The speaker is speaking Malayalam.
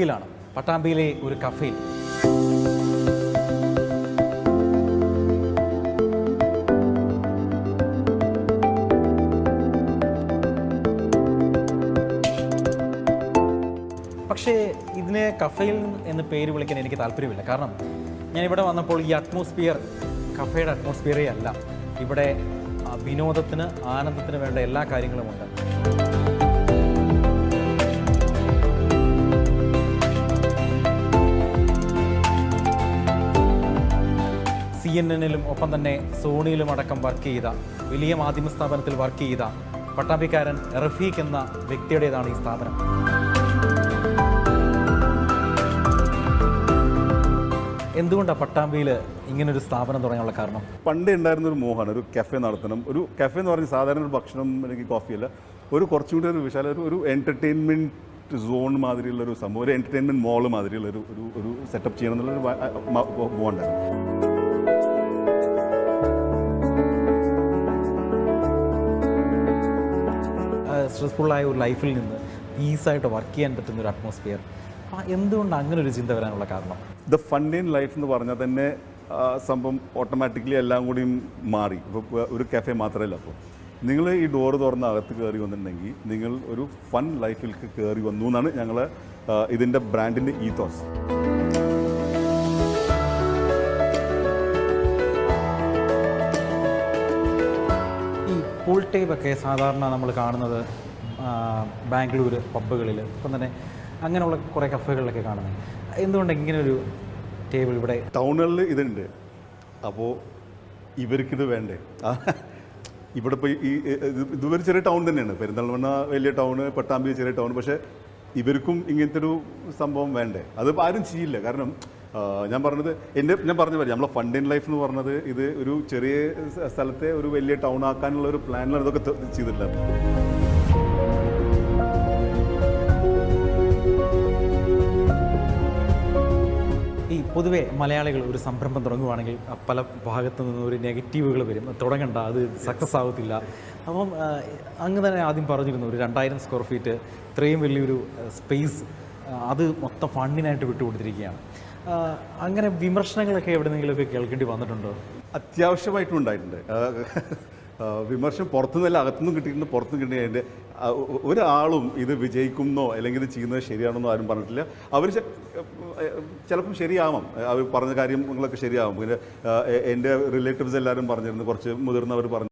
യിലാണ് പട്ടാമ്പിയിലെ ഒരു കഫേയിൽ പക്ഷേ ഇതിനെ കഫയിൽ എന്ന് പേര് വിളിക്കാൻ എനിക്ക് താല്പര്യമില്ല. കാരണം ഞാൻ ഇവിടെ വന്നപ്പോൾ ഈ അറ്റ്മോസ്ഫിയർ കഫേയുടെ അറ്റ്മോസ്ഫിയറേ അല്ല. ഇവിടെ വിനോദത്തിന് ആനന്ദത്തിന് വേണ്ട എല്ലാ കാര്യങ്ങളുമുണ്ട് സി എൻ എന്നിലും ഒപ്പം തന്നെ സോണിയിലും അടക്കം വർക്ക് ചെയ്ത വലിയ മാധ്യമ സ്ഥാപനത്തിൽ വർക്ക് ചെയ്ത പട്ടാഭിക്കാരൻ റഫീഖ് എന്ന വ്യക്തിയുടേതാണ് ഈ സ്ഥാപനം എന്തുകൊണ്ടാണ് പട്ടാമ്പിയിൽ ഇങ്ങനെ ഒരു സ്ഥാപനം തുടങ്ങാനുള്ള കാരണം പണ്ടേ ഉണ്ടായിരുന്ന ഒരു മോഹമാണ് ഒരു കഫേ നടത്തണം ഒരു കഫേ എന്ന് പറഞ്ഞാൽ സാധാരണ ഒരു ഭക്ഷണം അല്ലെങ്കിൽ കോഫിയല്ല ഒരു കുറച്ചുകൂടി ഒരു വിശാല ഒരു എന്റർടൈൻമെന്റ് സോൺ മാതിരിയുള്ള ഒരു സംഭവം ഒരു എന്റർടൈൻമെന്റ് മോൾ മാതിരിയുള്ള ഒരു ഒരു സെറ്റപ്പ് ചെയ്യണം എന്നുള്ളൊരു മോഹമുണ്ടായിരുന്നു സ്ട്രെസ്ഫുള്ളായ ഒരു ലൈഫിൽ നിന്ന് പീസായിട്ട് വർക്ക് ചെയ്യാൻ പറ്റുന്ന ഒരു അറ്റ്മോസ്ഫിയർ എന്തുകൊണ്ട് അങ്ങനെ ഒരു ചിന്ത വരാനുള്ള കാരണം? ദ ഫണ്ട് ഇൻ ലൈഫ് എന്ന് പറഞ്ഞാൽ തന്നെ സംഭവം ഓട്ടോമാറ്റിക്കലി എല്ലാം കൂടിയും മാറി. ഇപ്പോൾ ഒരു കഫേ മാത്രമല്ല അപ്പോൾ നിങ്ങൾ ഈ ഡോറ് തുറന്ന് അകത്ത് കയറി വന്നിട്ടുണ്ടെങ്കിൽ നിങ്ങൾ ഒരു ഫൺ ലൈഫിലേക്ക് കയറി വന്നു എന്നാണ് ഞങ്ങൾ ഇതിന്റെ ബ്രാൻഡിന്റെ ഈത്തോസ് പൂൾ ടേപ്പൊക്കെ സാധാരണ നമ്മൾ കാണുന്നത് ബാംഗ്ലൂർ പബ്ബുകളിൽ. ഇപ്പം തന്നെ അങ്ങനെയുള്ള കുറേ കഫേകളിലൊക്കെ കാണുന്നത്. എന്തുകൊണ്ട് ഇങ്ങനെ ഒരു ടേബിൾ ഇവിടെ? ടൗണുകളിൽ ഇതുണ്ട്. അപ്പോൾ ഇവർക്കിത് വേണ്ടേ? ഇവിടെ ഇപ്പോൾ ഈ ഇത് ഇതൊരു ചെറിയ ടൗൺ തന്നെയാണ്. പെരിന്തൽമണ്ണ വലിയ ടൗണ് പട്ടാമ്പി ചെറിയ ടൗൺ. പക്ഷേ ഇവർക്കും ഇങ്ങനത്തെ ഒരു സംഭവം വേണ്ടേ? അത് ആരും ചെയ്യില്ല. കാരണം ഞാൻ പറഞ്ഞത് എന്റെ ഞാൻ പറഞ്ഞ പോലെ നമ്മളെ ഫണ്ട് ഇൻ ലൈഫ് എന്ന് പറഞ്ഞത് ഇത് ഒരു ചെറിയ സ്ഥലത്തെ ഒരു വലിയ ടൗൺ ആക്കാനുള്ള ഒരു പ്ലാനിലാണ് ഇതൊക്കെ ചെയ്തിട്ടുള്ളത്. ഈ പൊതുവേ മലയാളികൾ ഒരു സംരംഭം തുടങ്ങുവാണെങ്കിൽ പല ഭാഗത്തു നിന്നും ഒരു നെഗറ്റീവുകൾ വരും. തുടങ്ങണ്ട അത് സക്സസ് ആവത്തില്ല. അപ്പം അങ്ങ് തന്നെ ആദ്യം പറഞ്ഞിരുന്നു ഒരു രണ്ടായിരം സ്ക്വയർ ഫീറ്റ് ഇത്രയും വലിയൊരു സ്പേസ് അത് മൊത്തം ഫണ്ടിനായിട്ട് വിട്ടുകൊടുത്തിരിക്കുകയാണ്. അങ്ങനെ വിമർശനങ്ങളൊക്കെ എവിടെന്നെങ്കിലുമൊക്കെ കേൾക്കേണ്ടി വന്നിട്ടുണ്ടോ? അത്യാവശ്യമായിട്ടും ഉണ്ടായിട്ടുണ്ട്. വിമർശനം പുറത്തുനിന്നല്ല അകത്തുനിന്നും കിട്ടിയിട്ടുണ്ട് പുറത്തുനിന്ന് കിട്ടിയ അതിന്റെ ഒരാളും ഇത് വിജയിക്കുന്നോ അല്ലെങ്കിൽ ഇത് ചെയ്യുന്നത് ശരിയാണെന്നോ ആരും പറഞ്ഞിട്ടില്ല. അവർ ചിലപ്പം ശരിയാവാം. അവർ പറഞ്ഞ കാര്യങ്ങളൊക്കെ ശരിയാവും. പിന്നെ എന്റെ റിലേറ്റീവ്സ് എല്ലാവരും പറഞ്ഞിരുന്നു കുറച്ച് മുതിർന്നവർ പറഞ്ഞു